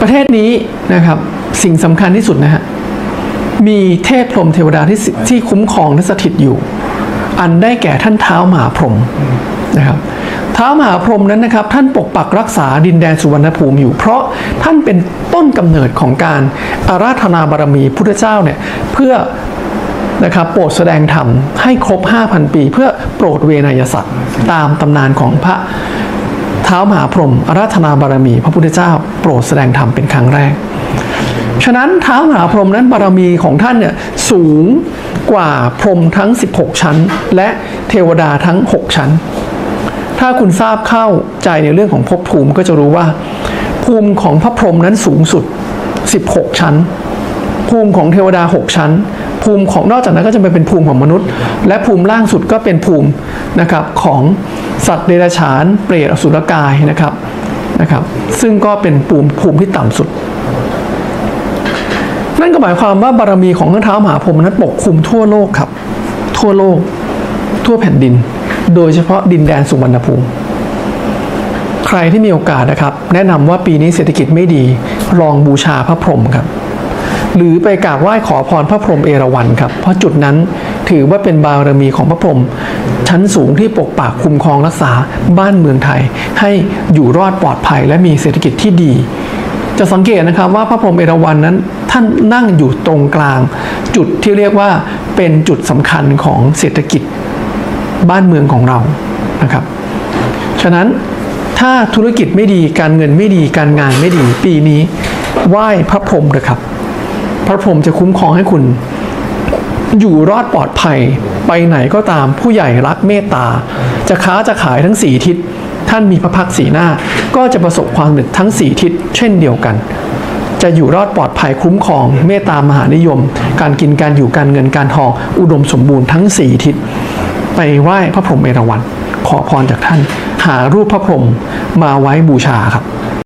ประเทศนี้นะครับสิ่งสำคัญที่สุดนะฮะมีเทพพรหมเทวดาที่สิที่คุ้มครองและสถิตอยู่ อันได้แก่ท่านเท้ามหาพรหมนะครับเท้ามหาพรหมนั้นนะครับ ท่านปกปักรักษาดินแดนสุวรรณภูมิอยู่ เพราะท่านเป็นต้นกำเนิดของการอาราธนาบารมีพุทธเจ้าเนี่ยเพื่อนะครับโปรดแสดงธรรมให้ครบ 5,000 ปี เพื่อโปรดเวนยสัตว์ตามตำนานของพระ เท้ามหาพรหมอาราธนาบารมี พระพุทธเจ้า โปรดแสดงธรรมเป็นครั้งแรก ฉะนั้นเท้ามหาพรหมนั้นบารมีของท่านเนี่ยสูงกว่าพรหมทั้ง 16 ชั้น และเทวดาทั้ง 6 ชั้น ถ้าคุณทราบเข้าใจในเรื่องของภพภูมิก็จะรู้ว่า ภูมิของพระพรหมนั้นสูงสุด 16 ชั้น ภูมิของเทวดา 6 ชั้น ภูมิของนอกจากนั้นก็จะไปเป็นภูมิของมนุษย์ และภูมิล่างสุดก็เป็นภูมินะครับของสัตว์เดรัจฉานเปรตอสุรกายนะครับนะครับ ซึ่งก็เป็นภูมิภูมิที่ต่ำสุด นั่นก็หมายความว่าบารมีของท่าเท้ามหาพรหมนั้นปกคลุมทั่วโลกครับ ทั่วโลก ทั่วแผ่นดิน โดยเฉพาะดินแดนสุวรรณภูมิใครที่มีโอกาสนะครับ แนะนำว่าปีนี้เศรษฐกิจไม่ดี ลองบูชาพระพรหมครับ หรือไปกราบไหว้ขอพรพระพรหมเอราวัณครับ เพราะจุดนั้นถือว่าเป็นบารมีของพระพรหมชั้นสูงที่ปกปักคุ้มครองรักษาบ้านเมืองไทย ให้อยู่รอดปลอดภัยและมีเศรษฐกิจที่ดี จะสังเกตนะครับว่าพระพรหมเอราวัณนั้น ท่านนั่งอยู่ตรงกลาง จุดที่เรียกว่าเป็นจุดสำคัญของเศรษฐกิจบ้านเมืองของเรานะครับ ฉะนั้นถ้าธุรกิจไม่ดีการเงินไม่ดีการงานไม่ดีปีนี้ไหว้พระพรหมเลยครับ พระพรหมจะคุ้มครองให้คุณ อยู่รอดปลอดภัย ไปไหนก็ตามผู้ใหญ่รักเมตตา จะค้าจะขายทั้งสี่ทิศ ท่านมีพระพักตร์สีหน้า ก็จะประสบความสำเร็จทั้งสี่ทิศ เช่นเดียวกัน จะอยู่รอดปลอดภัยคุ้มครอง เมตตามหานิยม การกินการอยู่การเงินการทอง อุดมสมบูรณ์ทั้งสี่ทิศ ไปไหว้พระพรหมเอราวัณขอพรจากท่าน หารูปพระพรหมมาไว้บูชาครับ